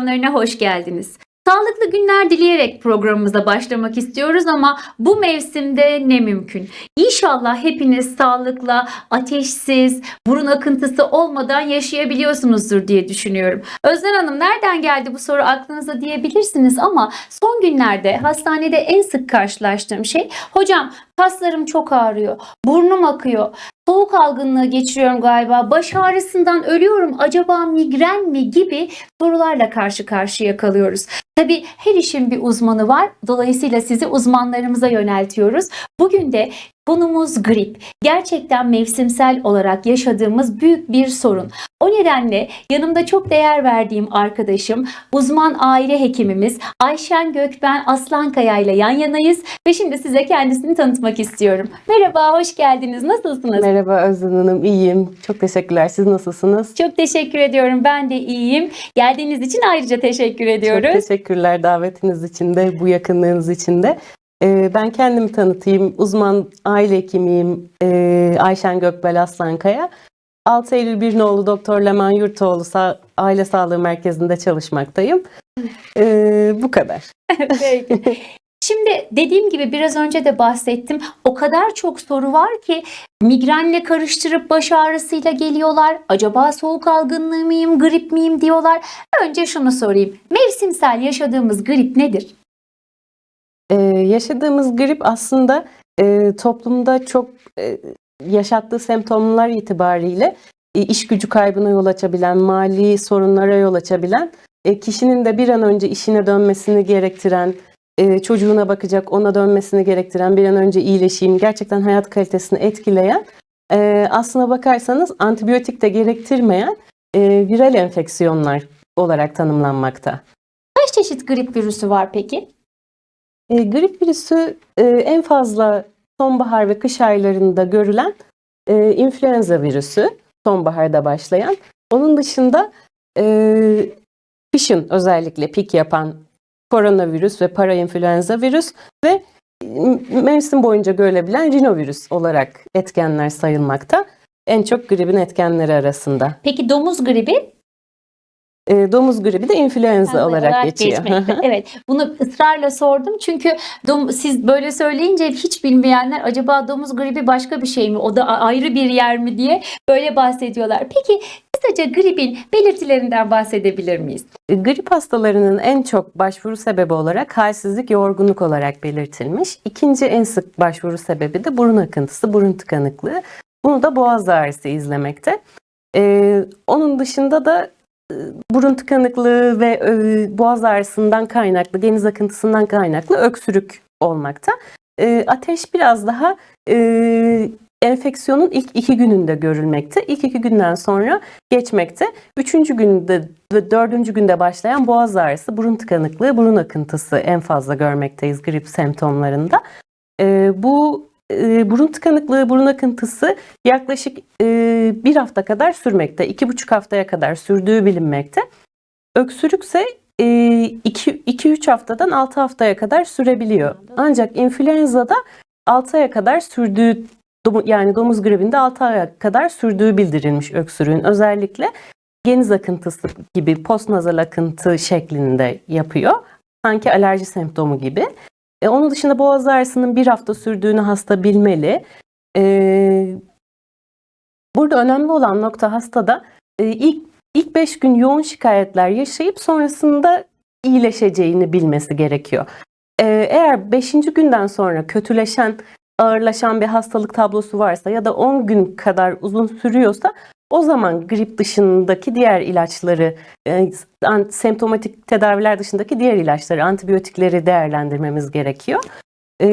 ekranlarına hoş geldiniz. Sağlıklı günler dileyerek programımıza başlamak istiyoruz ama bu mevsimde ne mümkün? İnşallah hepiniz sağlıkla, ateşsiz, burun akıntısı olmadan yaşayabiliyorsunuzdur diye düşünüyorum. Özden Hanım nereden geldi bu soru aklınıza diyebilirsiniz ama son günlerde hastanede en sık karşılaştığım şey hocam kaslarım çok ağrıyor, burnum akıyor, soğuk algınlığı geçiriyorum galiba, baş ağrısından ölüyorum, acaba migren mi gibi sorularla karşı karşıya kalıyoruz. Tabii her işin bir uzmanı var. Dolayısıyla sizi uzmanlarımıza yöneltiyoruz. Bugün de konumuz grip. Gerçekten mevsimsel olarak yaşadığımız büyük bir sorun. O nedenle yanımda çok değer verdiğim arkadaşım, uzman aile hekimimiz Ayşen Gökben Aslankaya ile yan yanayız ve şimdi size kendisini tanıtmak istiyorum. Merhaba, hoş geldiniz. Nasılsınız? Merhaba Özden Hanım, iyiyim. Çok teşekkürler. Siz nasılsınız? Çok teşekkür ediyorum. Ben de iyiyim. Geldiğiniz için ayrıca teşekkür ediyoruz. Çok teşekkürler davetiniz için de, bu yakınlığınız için de. Ee, ben kendimi tanıtayım. Uzman aile hekimiyim. Ee, Ayşen Gökbel Aslankaya. 6 Eylül Birnoğlu Doktor Leman Yurtoğlu Aile Sağlığı Merkezi'nde çalışmaktayım. Ee, bu kadar. Peki. Şimdi dediğim gibi biraz önce de bahsettim. O kadar çok soru var ki migrenle karıştırıp baş ağrısıyla geliyorlar. Acaba soğuk algınlığı mıyım, grip miyim diyorlar. Önce şunu sorayım. Mevsimsel yaşadığımız grip nedir? Yaşadığımız grip aslında e, toplumda çok e, yaşattığı semptomlar itibariyle e, iş gücü kaybına yol açabilen, mali sorunlara yol açabilen, e, kişinin de bir an önce işine dönmesini gerektiren, e, çocuğuna bakacak, ona dönmesini gerektiren, bir an önce iyileşeyim, gerçekten hayat kalitesini etkileyen, e, aslına bakarsanız antibiyotik de gerektirmeyen e, viral enfeksiyonlar olarak tanımlanmakta. Kaç çeşit grip virüsü var peki? E, grip virüsü e, en fazla sonbahar ve kış aylarında görülen e, influenza virüsü, sonbaharda başlayan. Onun dışında e, kışın özellikle pik yapan koronavirüs ve parainfluenza virüs ve mevsim boyunca görülebilen rinovirüs olarak etkenler sayılmakta. En çok gripin etkenleri arasında. Peki domuz gribi? E, domuz gribi de influenza olarak, geçiyor. geçmekte. evet. Bunu ısrarla sordum çünkü dom- siz böyle söyleyince hiç bilmeyenler acaba domuz gribi başka bir şey mi? O da ayrı bir yer mi diye böyle bahsediyorlar. Peki kısaca gripin belirtilerinden bahsedebilir miyiz? E, Grip hastalarının en çok başvuru sebebi olarak halsizlik, yorgunluk olarak belirtilmiş. İkinci en sık başvuru sebebi de burun akıntısı, burun tıkanıklığı. Bunu da boğaz ağrısı izlemekte. Ee, onun dışında da burun tıkanıklığı ve e, boğaz ağrısından kaynaklı, geniz akıntısından kaynaklı öksürük olmakta. E, ateş biraz daha e, enfeksiyonun ilk iki gününde görülmekte. İlk iki günden sonra geçmekte. Üçüncü günde ve dördüncü günde başlayan boğaz ağrısı, burun tıkanıklığı, burun akıntısı en fazla görmekteyiz grip semptomlarında. Bu e, burun tıkanıklığı, burun akıntısı yaklaşık e, bir hafta kadar sürmekte. iki buçuk haftaya kadar sürdüğü bilinmekte. Öksürükse 2-3 haftadan 6 haftaya kadar sürebiliyor. Ancak influenza'da 6 aya kadar sürdüğü yani domuz gribinde 6 aya kadar sürdüğü bildirilmiş öksürüğün. Özellikle geniz akıntısı gibi postnazal akıntı şeklinde yapıyor. Sanki alerji semptomu gibi. E, onun dışında boğaz ağrısının bir hafta sürdüğünü hasta bilmeli. E, burada önemli olan nokta hastada e, ilk ilk 5 gün yoğun şikayetler yaşayıp sonrasında iyileşeceğini bilmesi gerekiyor. E, eğer 5. günden sonra kötüleşen ağırlaşan bir hastalık tablosu varsa ya da 10 gün kadar uzun sürüyorsa o zaman grip dışındaki diğer ilaçları, e, semptomatik tedaviler dışındaki diğer ilaçları, antibiyotikleri değerlendirmemiz gerekiyor. E,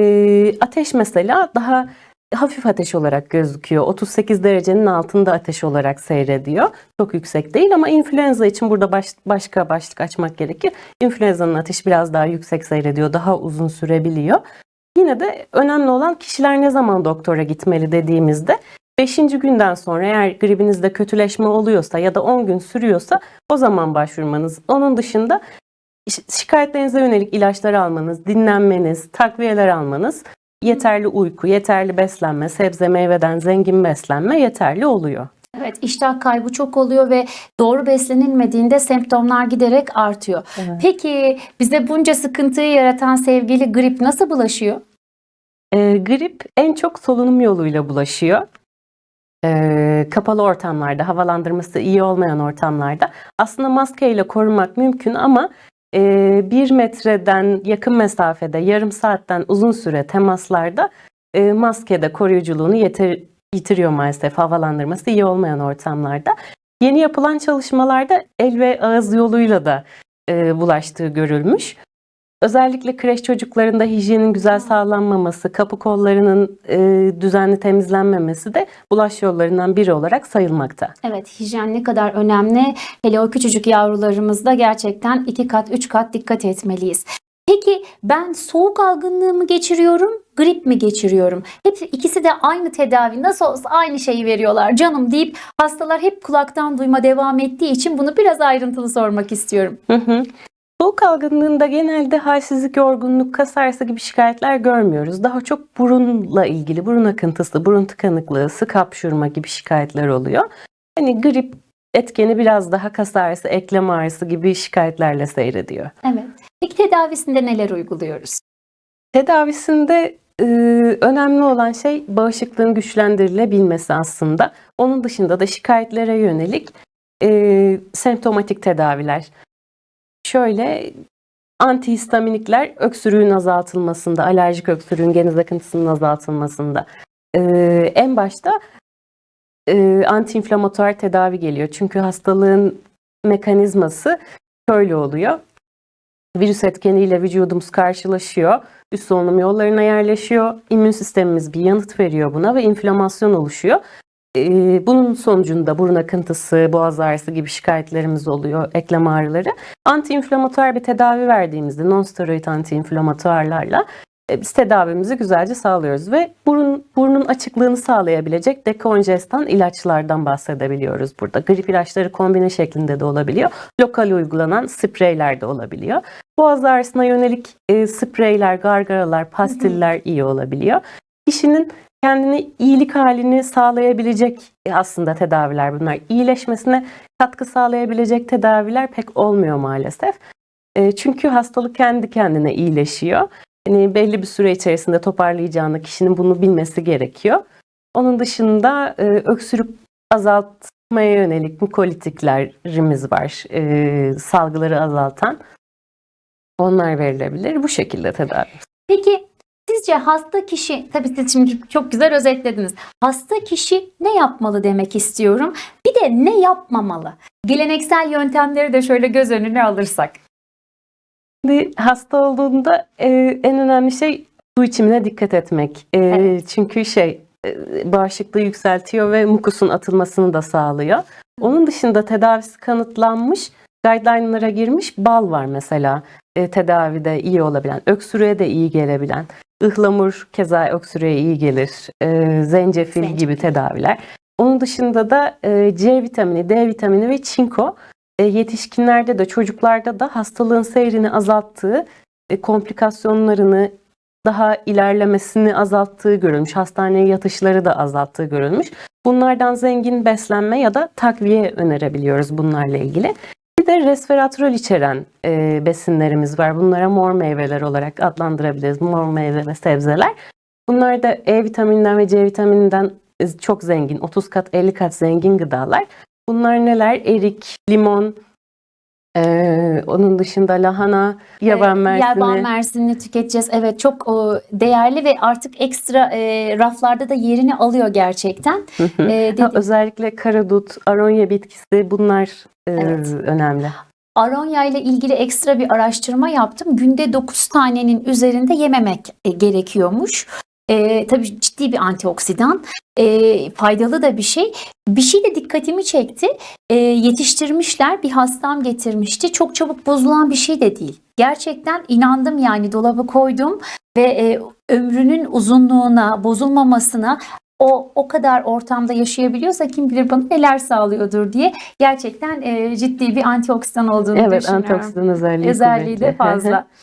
ateş mesela daha hafif ateş olarak gözüküyor. 38 derecenin altında ateş olarak seyrediyor. Çok yüksek değil ama influenza için burada baş- başka başlık açmak gerekir. İnfluenza'nın ateşi biraz daha yüksek seyrediyor, daha uzun sürebiliyor. Yine de önemli olan kişiler ne zaman doktora gitmeli dediğimizde 5. günden sonra eğer gribinizde kötüleşme oluyorsa ya da 10 gün sürüyorsa o zaman başvurmanız. Onun dışında şi- şikayetlerinize yönelik ilaçlar almanız, dinlenmeniz, takviyeler almanız, yeterli uyku, yeterli beslenme, sebze meyveden zengin beslenme yeterli oluyor. Evet, iştah kaybı çok oluyor ve doğru beslenilmediğinde semptomlar giderek artıyor. Evet. Peki bize bunca sıkıntıyı yaratan sevgili grip nasıl bulaşıyor? Ee, grip en çok solunum yoluyla bulaşıyor. Ee, kapalı ortamlarda, havalandırması iyi olmayan ortamlarda aslında maskeyle korumak mümkün ama e, bir metreden yakın mesafede, yarım saatten uzun süre temaslarda e, maskede koruyuculuğunu yeter, yitiriyor maalesef havalandırması iyi olmayan ortamlarda. Yeni yapılan çalışmalarda el ve ağız yoluyla da e, bulaştığı görülmüş. Özellikle kreş çocuklarında hijyenin güzel sağlanmaması, kapı kollarının e, düzenli temizlenmemesi de bulaş yollarından biri olarak sayılmakta. Evet, hijyen ne kadar önemli. Hele o küçücük yavrularımızda gerçekten iki kat, üç kat dikkat etmeliyiz. Peki ben soğuk algınlığı mı geçiriyorum, grip mi geçiriyorum? Hep ikisi de aynı tedavi, nasıl olsa aynı şeyi veriyorlar canım deyip hastalar hep kulaktan duyma devam ettiği için bunu biraz ayrıntılı sormak istiyorum. Hı hı. Soğuk algınlığında genelde halsizlik, yorgunluk, kas ağrısı gibi şikayetler görmüyoruz. Daha çok burunla ilgili, burun akıntısı, burun tıkanıklığı, sık hapşurma gibi şikayetler oluyor. Hani grip etkeni biraz daha kas ağrısı, eklem ağrısı gibi şikayetlerle seyrediyor. Evet. Peki tedavisinde neler uyguluyoruz? Tedavisinde e, önemli olan şey bağışıklığın güçlendirilebilmesi aslında. Onun dışında da şikayetlere yönelik e, semptomatik tedaviler. Şöyle antihistaminikler öksürüğün azaltılmasında, alerjik öksürüğün geniz akıntısının azaltılmasında. E, en başta e, antiinflamatuar tedavi geliyor. Çünkü hastalığın mekanizması şöyle oluyor. Virüs etkeniyle vücudumuz karşılaşıyor. Üst solunum yollarına yerleşiyor. İmmün sistemimiz bir yanıt veriyor buna ve inflamasyon oluşuyor. Ee, bunun sonucunda burun akıntısı, boğaz ağrısı gibi şikayetlerimiz oluyor, eklem ağrıları. Antiinflamatuar bir tedavi verdiğimizde non-steroid antiinflamatuarlarla e, biz tedavimizi güzelce sağlıyoruz ve burun burnun açıklığını sağlayabilecek dekonjestan ilaçlardan bahsedebiliyoruz burada. Grip ilaçları kombine şeklinde de olabiliyor. Lokal uygulanan spreyler de olabiliyor. Boğaz ağrısına yönelik e, spreyler, gargaralar, pastiller iyi olabiliyor. Kişinin kendini iyilik halini sağlayabilecek e, aslında tedaviler bunlar. İyileşmesine katkı sağlayabilecek tedaviler pek olmuyor maalesef. E, çünkü hastalık kendi kendine iyileşiyor. Yani belli bir süre içerisinde toparlayacağını kişinin bunu bilmesi gerekiyor. Onun dışında e, öksürük azaltmaya yönelik mukolitiklerimiz var. Salgıları azaltan. Onlar verilebilir. Bu şekilde tedavi. Peki sizce hasta kişi, tabii siz şimdi çok güzel özetlediniz. Hasta kişi ne yapmalı demek istiyorum. Bir de ne yapmamalı? Geleneksel yöntemleri de şöyle göz önüne alırsak. Şimdi hasta olduğunda e, en önemli şey su içimine dikkat etmek. E, Evet. Çünkü şey e, bağışıklığı yükseltiyor ve mukusun atılmasını da sağlıyor. Onun dışında tedavisi kanıtlanmış, guideline'lara girmiş bal var mesela. E, tedavide iyi olabilen, öksürüğe de iyi gelebilen. Ihlamur keza öksürüğe iyi gelir. E, zencefil Zencefil. gibi tedaviler. Onun dışında da e, C vitamini, D vitamini ve çinko e, yetişkinlerde de çocuklarda da hastalığın seyrini azalttığı, e, komplikasyonlarını daha ilerlemesini azalttığı görülmüş. Hastaneye yatışları da azalttığı görülmüş. Bunlardan zengin beslenme ya da takviye önerebiliyoruz bunlarla ilgili. De resveratrol içeren e, besinlerimiz var. Bunlara mor meyveler olarak adlandırabiliriz. Mor meyve ve sebzeler. Bunlar da E vitamininden ve C vitamininden e, çok zengin, 30 kat 50 kat zengin gıdalar. Bunlar neler? Erik, limon, ee, onun dışında lahana, yaban mersini. Yaban mersinini tüketeceğiz. Evet çok o, değerli ve artık ekstra e, raflarda da yerini alıyor gerçekten. Ee, Ha, dedi- özellikle karadut, aronya bitkisi bunlar Evet. önemli. Aronya ile ilgili ekstra bir araştırma yaptım. Günde 9 tanenin üzerinde yememek e, gerekiyormuş. E, tabii ciddi bir antioksidan. E, faydalı da bir şey. Bir şey de dikkatimi çekti. E, yetiştirmişler. Bir hastam getirmişti. Çok çabuk bozulan bir şey de değil. Gerçekten inandım yani dolaba koydum ve e, ömrünün uzunluğuna, bozulmamasına o o kadar ortamda yaşayabiliyorsa kim bilir bana neler sağlıyordur diye gerçekten e, ciddi bir antioksidan olduğunu Evet, düşünüyorum. antioksidan özelliği Özelliği de fazla.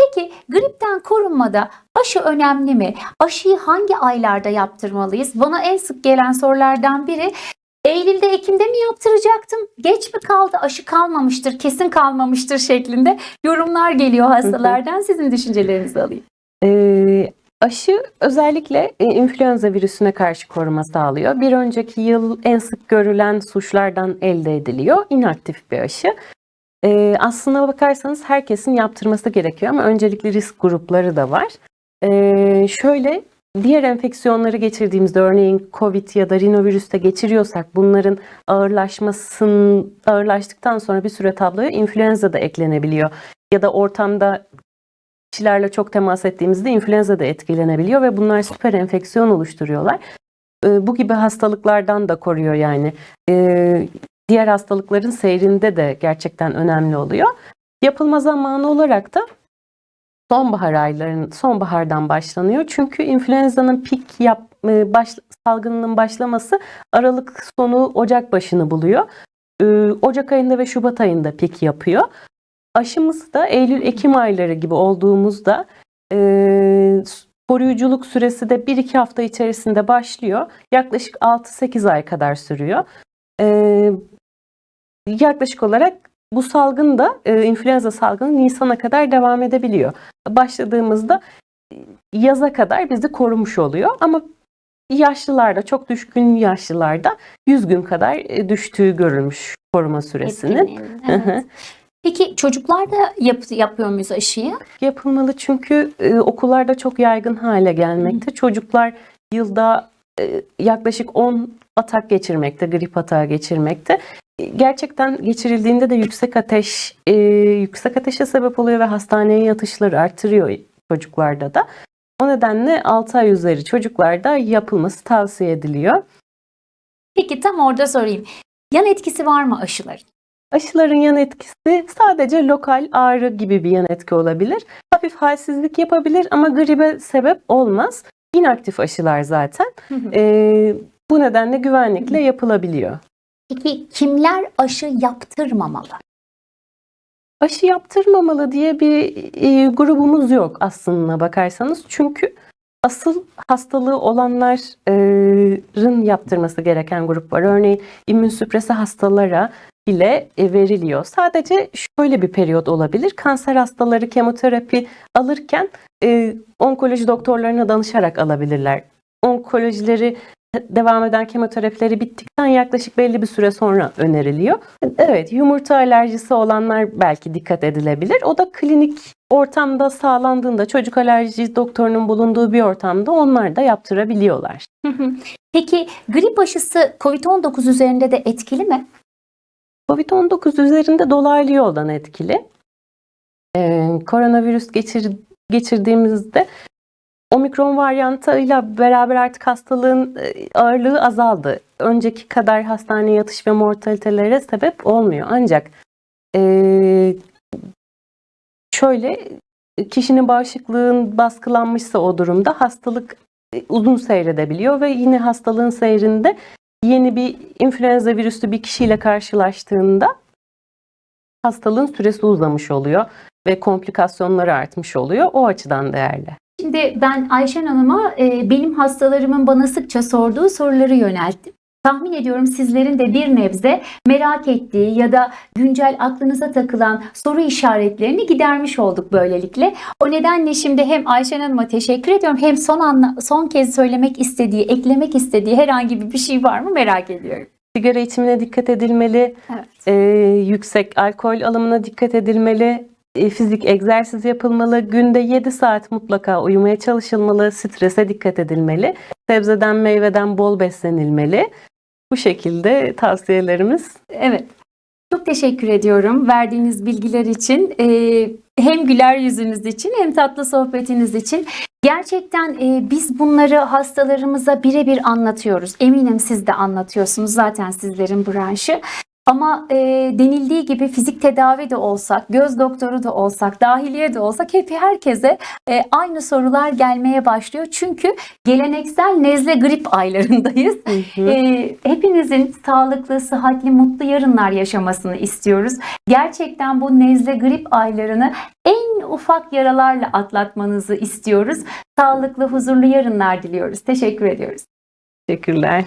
Peki gripten korunmada aşı önemli mi? Aşıyı hangi aylarda yaptırmalıyız? Bana en sık gelen sorulardan biri Eylül'de, Ekim'de mi yaptıracaktım? Geç mi kaldı? Aşı kalmamıştır, kesin kalmamıştır şeklinde yorumlar geliyor hastalardan. Sizin düşüncelerinizi alayım. Ee, aşı özellikle e, influenza virüsüne karşı koruma sağlıyor. Bir önceki yıl en sık görülen suçlardan elde ediliyor. İnaktif bir aşı. Ee, aslına bakarsanız herkesin yaptırması gerekiyor ama öncelikli risk grupları da var. Ee, şöyle diğer enfeksiyonları geçirdiğimizde örneğin COVID ya da rinovirüste geçiriyorsak bunların ağırlaşmasın ağırlaştıktan sonra bir süre tabloya influenza da eklenebiliyor. Ya da ortamda kişilerle çok temas ettiğimizde influenza da etkilenebiliyor ve bunlar süper enfeksiyon oluşturuyorlar. Ee, Bu gibi hastalıklardan da koruyor yani. Ee, Diğer hastalıkların seyrinde de gerçekten önemli oluyor. Yapılma zamanı olarak da sonbahar ayların sonbahardan başlanıyor. Çünkü influenza'nın pik yap e, baş, salgınının başlaması Aralık sonu Ocak başını buluyor. Ee, Ocak ayında ve Şubat ayında pik yapıyor. Aşımız da Eylül-Ekim ayları gibi olduğumuzda e, koruyuculuk süresi de 1-2 hafta içerisinde başlıyor. Yaklaşık 6-8 ay kadar sürüyor. E, yaklaşık olarak bu salgın da e, influenza salgını Nisan'a kadar devam edebiliyor. Başladığımızda e, yaza kadar bizi korumuş oluyor ama yaşlılarda çok düşkün yaşlılarda 100 gün kadar e, düştüğü görülmüş koruma süresinin. Evet. Peki çocuklar da yap- yapıyor muyuz aşıyı? yapılmalı çünkü e, okullarda çok yaygın hale gelmekte. Çocuklar yılda e, yaklaşık 10 atak geçirmekte, grip atağı geçirmekte. E, Gerçekten geçirildiğinde de yüksek ateş, e, yüksek ateşe sebep oluyor ve hastaneye yatışları artırıyor çocuklarda da. O nedenle 6 ay üzeri çocuklarda yapılması tavsiye ediliyor. Peki tam orada sorayım. Yan etkisi var mı aşıların? Aşıların yan etkisi sadece lokal ağrı gibi bir yan etki olabilir. Hafif halsizlik yapabilir ama gribe sebep olmaz. İnaktif aşılar zaten. Ee, bu nedenle güvenlikle yapılabiliyor. Peki kimler aşı yaptırmamalı? Aşı yaptırmamalı diye bir e, grubumuz yok aslına bakarsanız. Çünkü asıl hastalığı olanların yaptırması gereken grup var. Örneğin immünsüpresi hastalara bile e, veriliyor. Sadece şöyle bir periyot olabilir. Kanser hastaları kemoterapi alırken e, onkoloji doktorlarına danışarak alabilirler. Onkolojileri devam eden kemoterapileri bittikten yaklaşık belli bir süre sonra öneriliyor. Evet, yumurta alerjisi olanlar belki dikkat edilebilir. O da klinik ortamda sağlandığında çocuk alerji doktorunun bulunduğu bir ortamda onlar da yaptırabiliyorlar. Peki grip aşısı COVID-19 üzerinde de etkili mi? Covid-19 üzerinde dolaylı yoldan etkili. Ee, koronavirüs geçir, geçirdiğimizde omikron varyantıyla beraber artık hastalığın e, ağırlığı azaldı. Önceki kadar hastaneye yatış ve mortalitelere sebep olmuyor. Ancak e, şöyle kişinin bağışıklığın baskılanmışsa o durumda hastalık e, uzun seyredebiliyor ve yine hastalığın seyrinde yeni bir influenza virüslü bir kişiyle karşılaştığında hastalığın süresi uzamış oluyor ve komplikasyonları artmış oluyor. O açıdan değerli. Şimdi ben Ayşen Hanım'a e, benim hastalarımın bana sıkça sorduğu soruları yönelttim. Tahmin ediyorum sizlerin de bir nebze merak ettiği ya da güncel aklınıza takılan soru işaretlerini gidermiş olduk böylelikle. O nedenle şimdi hem Ayşen Hanım'a teşekkür ediyorum hem son anla, son kez söylemek istediği, eklemek istediği herhangi bir şey var mı merak ediyorum. Sigara içimine dikkat edilmeli, Evet. e, yüksek alkol alımına dikkat edilmeli, e, fizik egzersiz yapılmalı, günde 7 saat mutlaka uyumaya çalışılmalı, strese dikkat edilmeli, sebzeden meyveden bol beslenilmeli. Bu şekilde tavsiyelerimiz Evet. Çok teşekkür ediyorum verdiğiniz bilgiler için. Ee, hem güler yüzünüz için hem tatlı sohbetiniz için. Gerçekten e, biz bunları hastalarımıza birebir anlatıyoruz. Eminim siz de anlatıyorsunuz zaten sizlerin branşı. Ama e, denildiği gibi fizik tedavi de olsak, göz doktoru da olsak, dahiliye de olsak hep herkese e, aynı sorular gelmeye başlıyor. Çünkü geleneksel nezle grip aylarındayız. Ee, hepinizin sağlıklı, sıhhatli, mutlu yarınlar yaşamasını istiyoruz. Gerçekten bu nezle grip aylarını en ufak yaralarla atlatmanızı istiyoruz. Sağlıklı, huzurlu yarınlar diliyoruz. Teşekkür ediyoruz. teşekkürler.